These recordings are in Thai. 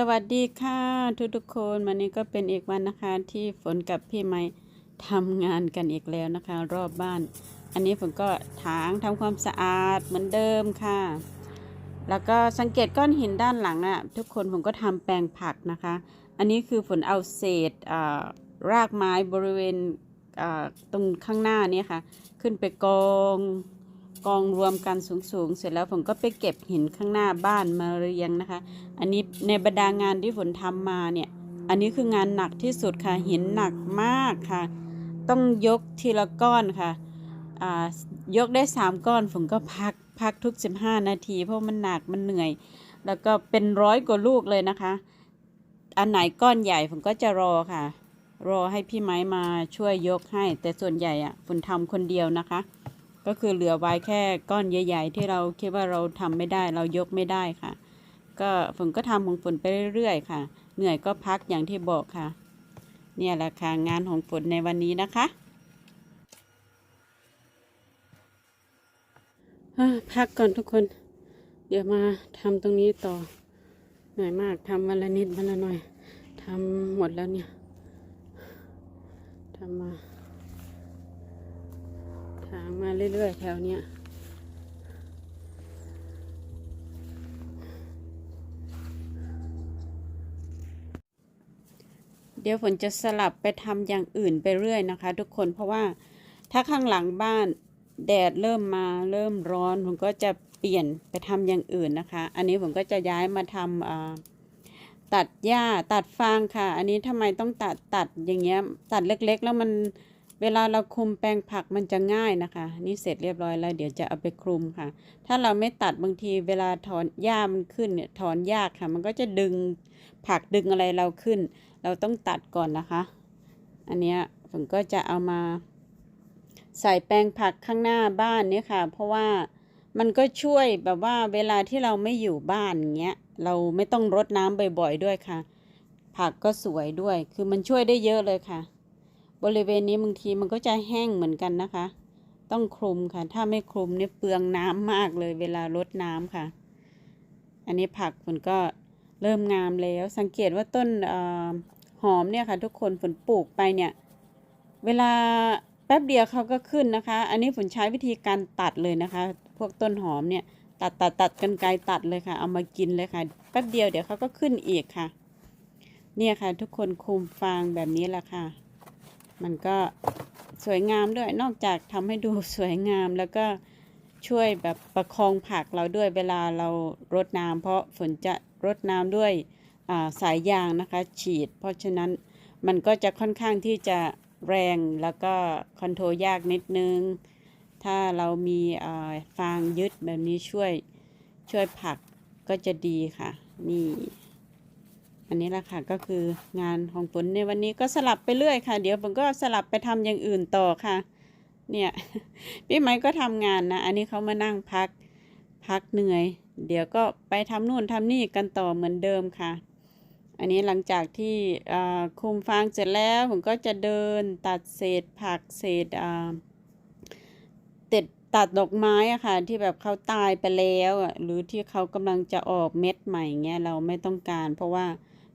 สวัสดีค่ะทุกทุกๆคนวันนี้ก็เป็นอีกวันนะคะที่ฝนกับพี่ไม้ทำงานกันอีกแล้วนะคะ รอบบ้าน อันนี้ฝนก็ถางทำความสะอาดเหมือนเดิมค่ะ แล้วก็สังเกตก้อนหินด้านหลังอะ่ะทุกคนผมก็ทำแปลงผักนะคะ อันนี้คือฝนเอาเศษอ่ารากไม้บริเวณอ่าตรงข้างหน้านี่ยค่ะ ขึ้นไปกอง กองรวมกันสูงๆ เสร็จแล้วผมก็ไปเก็บหินข้างหน้าบ้านมาเรียงนะคะ อันนี้ในบรรดางานที่ฝนทำมาเนี่ย อันนี้คืองานหนักที่สุดค่ะ หินหนักมากค่ะ ต้องยกทีละก้อนค่ะ ยกได้สามก้อนผมก็พักพักทุก 15 นาที เพราะมันหนักมันเหนื่อย แล้วก็เป็นร้อยกว่าลูกเลยนะคะ อันไหนก้อนใหญ่ผมก็จะรอค่ะ รอให้พี่ไม้มาช่วยยกให้ แต่ส่วนใหญ่อะฝนทำคนเดียวนะคะ ก็คือเหลือไว้แค่ก้อนใหญ่ ๆ ที่เราคิดว่าเราทำไม่ได้เรายกไม่ได้ค่ะ ก็ฝนก็ทำของฝนไปเรื่อยๆค่ะ เหนื่อยก็พักอย่างที่บอกค่ะ เนี่ยแหละค่ะงานของฝนในวันนี้นะคะพักก่อนทุกคน เดี๋ยวมาทำตรงนี้ต่อเหนื่อยมากทำวันละนิดวันละหน่อยทำหมดแล้วเนี่ยทำมาางมาเรื่อยๆแถวเนี้ยเดี๋ยวฝนจะสลับไปทำอย่างอื่นไปเรื่อยนะคะ ทุกคนเพราะว่าถ้าข้างหลังบ้านแดดเริ่มมาเริ่มร้อนผมก็จะเปลี่ยนไปทำอย่างอื่นนะคะ อันนี้ผมก็จะย้ายมาทำตัดหญ้าตัดฟางค่ะ อันนี้ทำไมต้องตัดตัดอย่างเงี้ยตัดเล็กๆ แล้วมัน เวลาเราคลุมแปลงผักมันจะง่ายนะคะ นี่เสร็จเรียบร้อยแล้วเดี๋ยวจะเอาไปคลุมค่ะ ถ้าเราไม่ตัดบางทีเวลาถอนหญ้ามันขึ้นเนี่ยถอนยากค่ะ มันก็จะดึงผักดึงอะไรเราขึ้น เราต้องตัดก่อนนะคะ อันเนี้ยผมก็จะเอามา ใส่แปลงผักข้างหน้าบ้านเนี่ยค่ะ เพราะว่ามันก็ช่วยแบบว่าเวลาที่เราไม่อยู่บ้านอย่างเงี้ยเราไม่ต้องรดน้ำบ่อยๆด้วยค่ะ ผักก็สวยด้วยคือมันช่วยได้เยอะเลยค่ะ บริเวณนี้บางทีมันก็จะแห้งเหมือนกันนะคะ ต้องคลุมค่ะ ถ้าไม่คลุมเนี่ยเปลืองน้ำมากเลยเวลารดน้ำค่ะ อันนี้ผักมันก็เริ่มงามแล้ว สังเกตว่าต้นออหอมเนี่ยค่ะ ทุกคนฝนปลูกไปเนี่ย เวลาแป๊บเดียวเขาก็ขึ้นนะคะ อันนี้ฝนใช้วิธีการตัดเลยนะคะ พวกต้นหอมเนี่ย ตัดตัดตัดกันไกลตัดเลยค่ะ เอามากินเลยค่ะ แป๊บเดียวเดี๋ยวเขาก็ขึ้นอีกค่ะ เนี่ยค่ะ ทุกคนคุมฟางแบบนี้แหละค่ะ มันก็สวยงามด้วย นอกจากทำให้ดูสวยงามแล้วก็ช่วยแบบประคองผักเราด้วยเวลาเรารดน้ำเพราะฝนจะรดน้ำด้วยาสายยางนะคะ ฉีด เพราะฉะนั้นมันก็จะค่อนข้างที่จะแรงแล้วก็คอนโทรลยากนิดนึง ถ้าเรามีาฟางยึดแบบนี้ช่วยช่วยผักก็จะดีค่ะ นี่ อันนี้แหละค่ะก็คืองานของฝนในวันนี้ก็สลับไปเรื่อยค่ะ เดี๋ยวผมก็สลับไปทำอย่างอื่นต่อค่ะ เนี่ยพี่ไม้ก็ทำงานนะ อันนี้เขามานั่งพักพักเหนื่อย เดี๋ยวก็ไปทำนู่นทำนี่กันต่อเหมือนเดิมค่ะ อันนี้หลังจากที่คุมฟางเสร็จแล้วผมก็จะเดินตัดเศษผักเศษติดตัดดอกไม้อะค่ะ ที่แบบเขาตายไปแล้วหรือที่เขากำลังจะออกเม็ดใหม่เงี้ยเราไม่ต้องการ เพราะว่า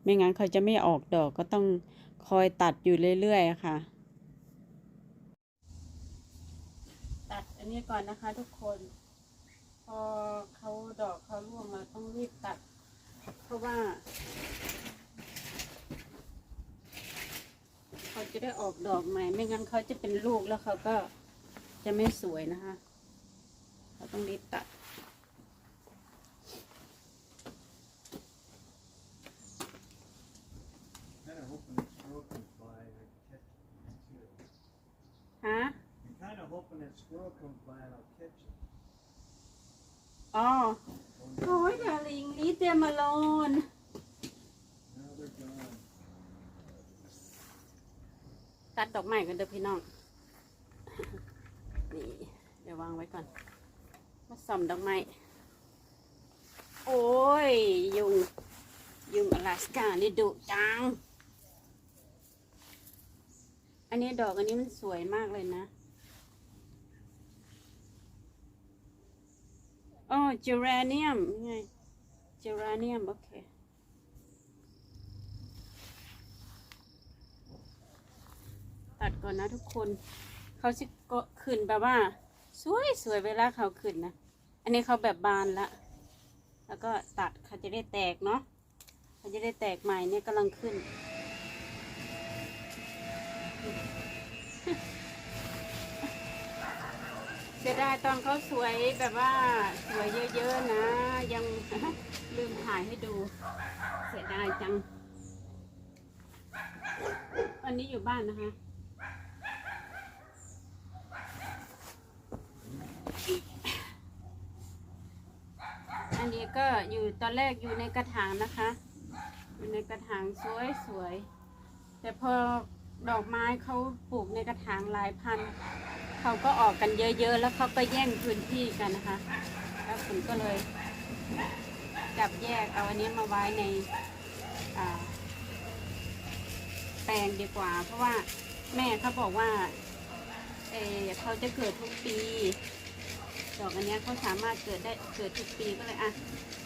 ไม่งั้นเขาจะไม่ออกดอกก็ต้องคอยตัดอยู่เรื่อยๆค่ะ ตัดอันนี้ก่อนนะคะทุกคน พอเขาดอกเขาร่วงเราต้องรีบตัด เพราะว่าเขาจะได้ออกดอกใหม่ ไม่งั้นเขาจะเป็นลูกแล้วเขาก็จะไม่สวยนะคะ เราต้องรีบตัด Kind of hoping that squirrel comes by and I can catch it too. ฮะ I'm kind of hoping that squirrel comes by and I'll catch it. อ๋อ Oh, โอ้ยดาริงลีเตียมาลอน now they're gone. ตัดดอกไม้กันเด้อพี่น้อง นี่ เดี๋ยววางไว้ก่อน มาส่อมดอกไม้ โอ้ย ยุง ยุงอลาสกานี่ดุจัง อันนี้ดอกอันนี้มันสวยมากเลยนะ โอ๋อ geranium ไงจูเรเนียมโอเค ตัดก่อนนะทุกคน เขาจะก็ขึ้นแบบว่า สวยสวยเวลาเขาขึ้นนะ อันนี้เขาแบบบานละ แล้วก็ตัดเขาจะได้แตกเนาะเขาจะได้แตกใหม่เนี่ยกำลังขึ้น เสียดายตอนเขาสวยแบบว่าสวยเยอะๆนะ ยังลืมถ่ายให้ดู เสียดายจังวันนี้อยู่บ้านนะคะ อันนี้ก็อยู่ตอนแรกอยู่ในกระถางนะคะ อยู่ในกระถางสวยๆแต่พอดอกไม้เขาปลูกในกระถางหลายพัน เขาก็ออกกันเยอะๆ แล้วเขาก็แย่งพื้นที่กันนะคะ แล้วผมก็เลยจับแยกเอาอันนี้มาไว้ในแปลงดีกว่า เพราะว่าแม่เขาบอกว่าเออเขาจะเกิดทุกปี ดอกอันนี้เขาสามารถเกิดได้เกิดทุกปีก็เลยอะ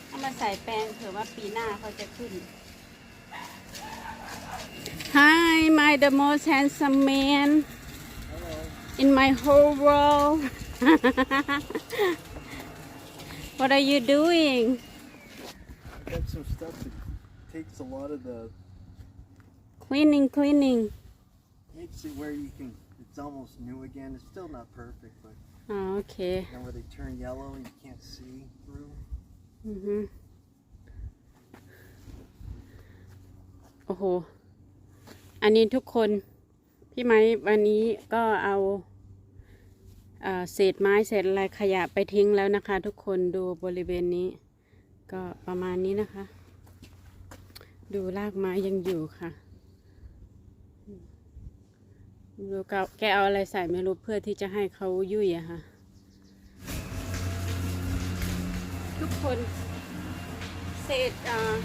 เอามาใส่แปลงเผื่อว่าปีหน้าเขาจะขึ้น Hi my the most handsome man in my whole world What are you doing Got some stuff that takes a lot of the Cleaning cleaning makes it where you can. It's almost new again. It's still not perfect, but อ๋อโอเค and where they turn yellow and you can't see through. อือฮึโอ้โห อันนี้ทุกคน พี่ไม้วันนี้ก็เอาเศษไม้เศษอะไรขยะไปทิ้งแล้วนะคะ ทุกคนดูบริเวณนี้ ก็ประมาณนี้นะคะ ดูรากไม้ยังอยู่ค่ะดูแกเอาอะไรใส่ไม่รู้เพื่อที่จะให้เขายุ่ยอะค่ะ ทุกคนเศษอ่อ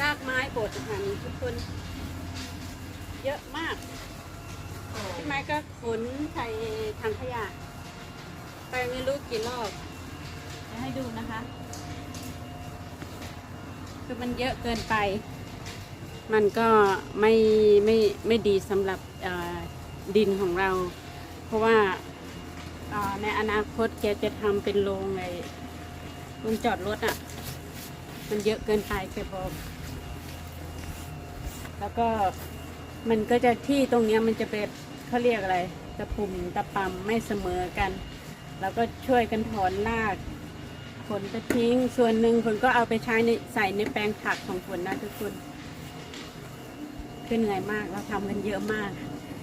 รากไม้บดอาหารทุกคน เยอะมากพี่ไม้ก็ขนใส่ถังขยะ ไปไม่รู้กี่รอบจะให้ดูนะคะ คือมันเยอะเกินไป มันก็ไม่ไม่ไม่ดีสำหรับเอ่อดินของเรา เพราะว่าอ่าในอนาคตแกจะทำเป็นโรงไอ้โรงจอดรถอะ มันเยอะเกินไปแกบอก แล้วก็ มันก็จะที่ตรงนี้มันจะเป็นเขาเรียกอะไร ตะปุ่มตะปำไม่เสมอกัน แล้วก็ช่วยกันถอนรากผลไปทิ้ง ส่วนหนึ่งผลก็เอาไปใช้ในใส่ในแปลงผักของผลนะทุกคนคือเหนื่อยมากเราทำกันเยอะมาก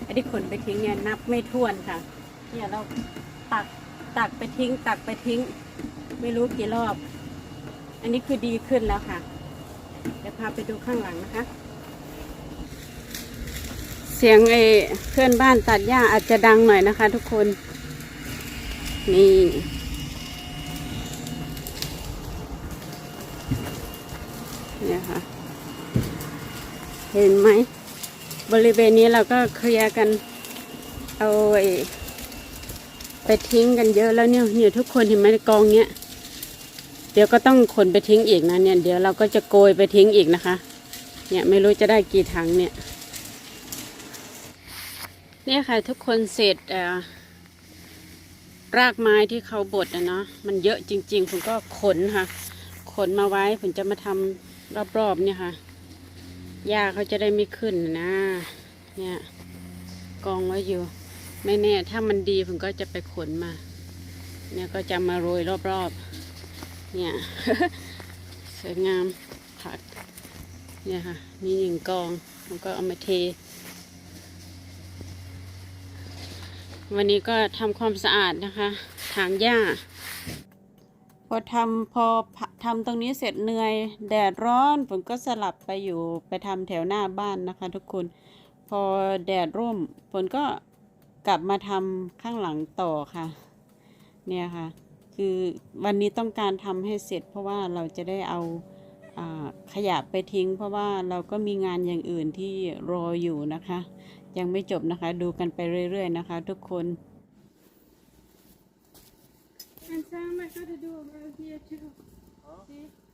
ไอ้ที่ขนไปทิ้งเนี่ยนับไม่ถ้วนค่ะ เนี่ยเราตักตักไปทิ้ง ตักไปทิ้ง ไม่รู้กี่รอบ อันนี้คือดีขึ้นแล้วค่ะ เดี๋ยวพาไปดูข้างหลังนะคะ เสียงเอเพื่อนบ้านตัดหญ้าอาจจะดังหน่อยนะคะ ทุกคน นี่ เนี่ยค่ะ เห็นไหม บริเวณนี้เราก็เคลียร์กัน เอาไอ้ไปทิ้งกันเยอะแล้วเนี่ยเนี่ยทุกคนเห็นไหมกองเนี้ย เดี๋ยวก็ต้องขนไปทิ้งอีกนะเนี่ย เดี๋ยวเราก็จะโกยไปทิ้งอีกนะคะ เนี่ยไม่รู้จะได้กี่ถังเนี่ย เนี่ยค่ะทุกคนเศษเอ่อรากไม้ที่เขาบดอะเนาะมันเยอะจริง ๆ ผมก็ขนค่ะ ขนมาไว้ผมจะมาทำรอบๆเนี่ยค่ะหญ้าเขาจะได้ไม่ขึ้นนะเนี่ยกองไว้อยู่ ไม่แน่ถ้ามันดีผมก็จะไปขนมา เนี่ยก็จะมาโรยรอบๆ เนี่ยสวยงามผักเนี่ยค่ะมีหนึ่งกองผมก็เอามาเท วันนี้ก็ทำความสะอาดนะคะถางหญ้า พอทำพอทำตรงนี้เสร็จเหนื่อย แดดร้อนผมก็สลับไปอยู่ไปทำแถวหน้าบ้านนะคะ ทุกคน พอแดดร่มฝนก็กลับมาทำข้างหลังต่อค่ะ เนี่ยค่ะ คือวันนี้ต้องการทำให้เสร็จเพราะว่าเราจะได้เอาอา ขยะไปทิ้ง เพราะว่าเราก็มีงานอย่างอื่นที่รออยู่นะคะ ยังไม่จบนะคะ ดูกันไปเรื่อย ๆ นะคะ ทุกคน And Sam, I got a do over here too. See?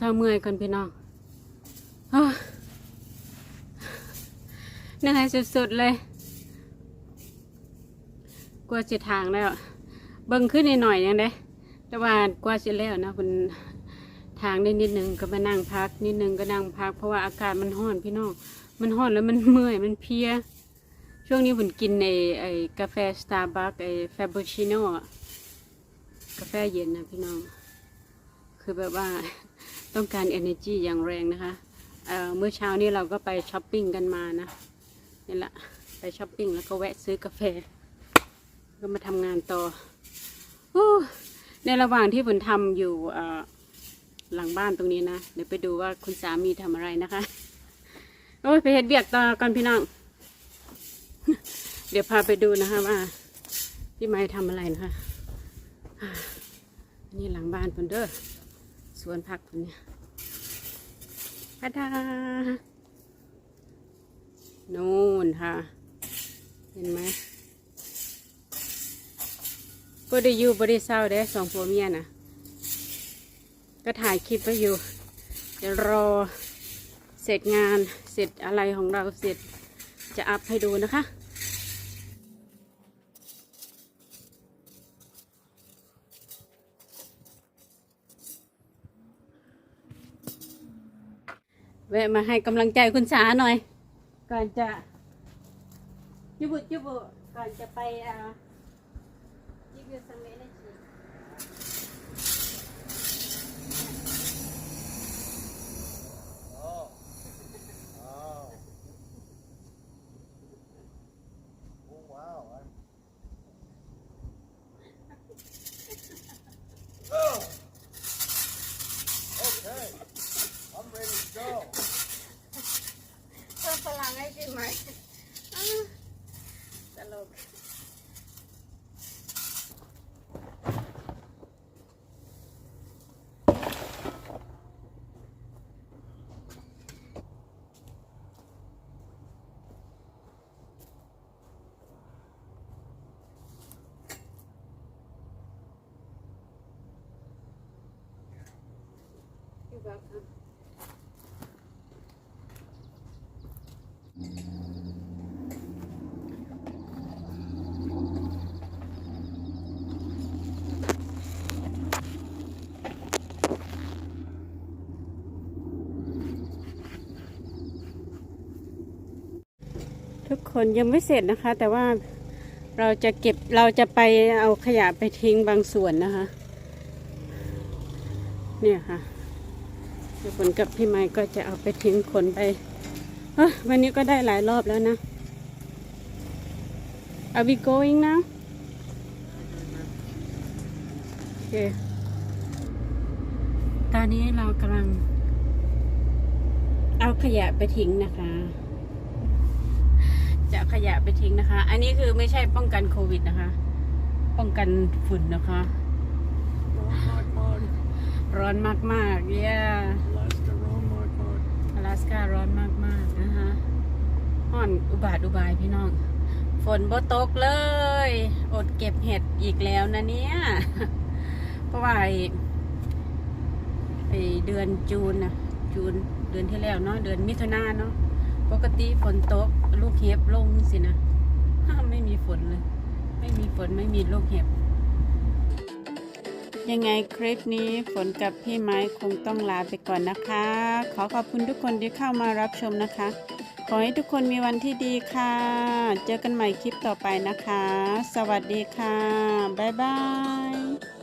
เศร้าเมื่อยก่อนพี่น้องเฮ้ยเหนื่อยสุดๆเลยกลัวจะทางแล้ว เบิ่งขึ้นหน่อยๆยังได้แต่ว่ากว่าจะแล้วนะคุณทางได้นิดนึงก็มานั่งพัก นิดนึงก็นั่งพัก เพราะว่าอากาศมันร้อนพี่น้องมันร้อนแล้วมันเมื่อยมันเพีย ช่วงนี้ผมกินไอ้ไอ้กาแฟสตาร์บัคไอ้แฟบูชิโน่กาแฟเย็นนะพี่น้อง คือแบบว่า ต้องการ energy อย่างแรงนะคะเเมื่อเช้านี้เราก็ไปช้อปปิ้งกันมานะนี่แหละไปช้อปปิ้งแล้วก็แวะซื้อกาแฟ ก็มาทำงานต่อในระหว่างที่ผมทำอยู่หลังบ้านตรงนี้นะ เดี๋ยวไปดูว่าคุณสามีทำอะไรนะคะ โอ้ยไปเห็ดเบียกต่อก่อนพี่น้อง เดี๋ยวพาไปดูนะคะว่าพี่ไม้ทำอะไรนะคะนี่หลังบ้านเพิ่นเด้อ วนผักเนเนี่ยพะดานู่นค่ะ เห็นไหมบ่ได้อยู่บ่ได้เศร้าเด้สองผัวเมียน่ะก็ถ่ายคลิปไว้อยู่เดี๋ยวรอเสร็จงานเสร็จอะไรของเราเสร็จจะอัพให้ดูนะคะ แวะมาให้กำลังใจคุณสาหน่อย ก่อนจะยุบุยุบุก่อนจะไปอ่ายิบยูสังเมนชี Oh. Oh. Oh wow. I'm... Oh. Okay. I'm ready to go. เพิ่มพลังให้พี่ไหมตลก You're welcome. ทุกคนยังไม่เสร็จนะคะ แต่ว่าเราจะเก็บเราจะไปเอาขยะไปทิ้งบางส่วนนะคะ เนี่ยค่ะ เดี๋ยวฝนกับพี่ไม้ก็จะเอาไปทิ้งขนไปวันนี้ก็ได้หลายรอบแล้วนะ Are we going now โอเคตอนนี้เรากำลัง เอาขยะไปทิ้งนะคะ จะขยะไปทิ้งนะคะ อันนี้คือไม่ใช่ป้องกันโควิดนะคะ ป้องกันฝุ่นนะคะ ร้อนมากๆเย้ Alaska Ron Mog Mog. อลาสการ้อนมากๆนะคะห่อนอุบาทอุบายพี่น้อง ฝนบ่ตกเลย อดเก็บเห็ดอีกแล้วนะเนี่ย เพราะว่าไอ้ไอ้เดือนจูนนะจูนเดือนที่แล้วเนาะ เดือนมิถุนาเนาะ ปกติฝนตก ลูกเห็บลงสินะ ไม่มีฝนเลย ไม่มีฝนไม่มีลูกเห็บ ยังไงคลิปนี้ฝนกับพี่ไม้คงต้องลาไปก่อนนะคะ ขอขอบคุณทุกคนที่เข้ามารับชมนะคะ ขอให้ทุกคนมีวันที่ดีค่ะ เจอกันใหม่คลิปต่อไปนะคะ สวัสดีค่ะ บ๊ายบาย